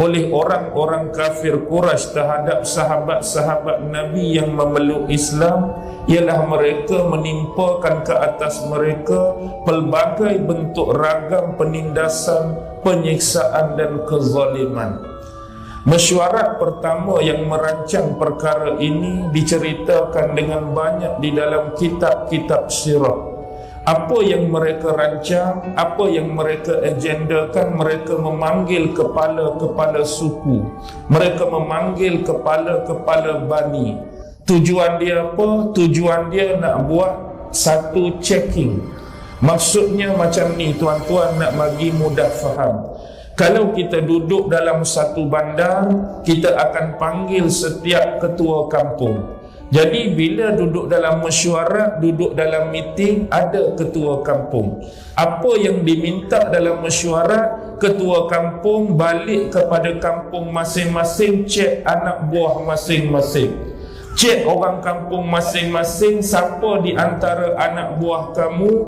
oleh orang-orang kafir Quraisy terhadap sahabat-sahabat Nabi yang memeluk Islam ialah mereka menimpakan ke atas mereka pelbagai bentuk ragam penindasan, penyiksaan dan kezaliman. Mesyuarat pertama yang merancang perkara ini diceritakan dengan banyak di dalam kitab-kitab sirah apa yang mereka rancang, apa yang mereka agendakan, mereka memanggil kepala-kepala suku, mereka memanggil kepala-kepala bani. Tujuan dia apa? Tujuan dia nak buat satu checking. Maksudnya macam ni tuan-tuan nak bagi mudah faham. Kalau kita duduk dalam satu bandar, kita akan panggil setiap ketua kampung. Jadi bila duduk dalam mesyuarat, duduk dalam meeting, ada ketua kampung. Apa yang diminta dalam mesyuarat, ketua kampung balik kepada kampung masing-masing, cek anak buah masing-masing. Cek orang kampung masing-masing, siapa di antara anak buah kamu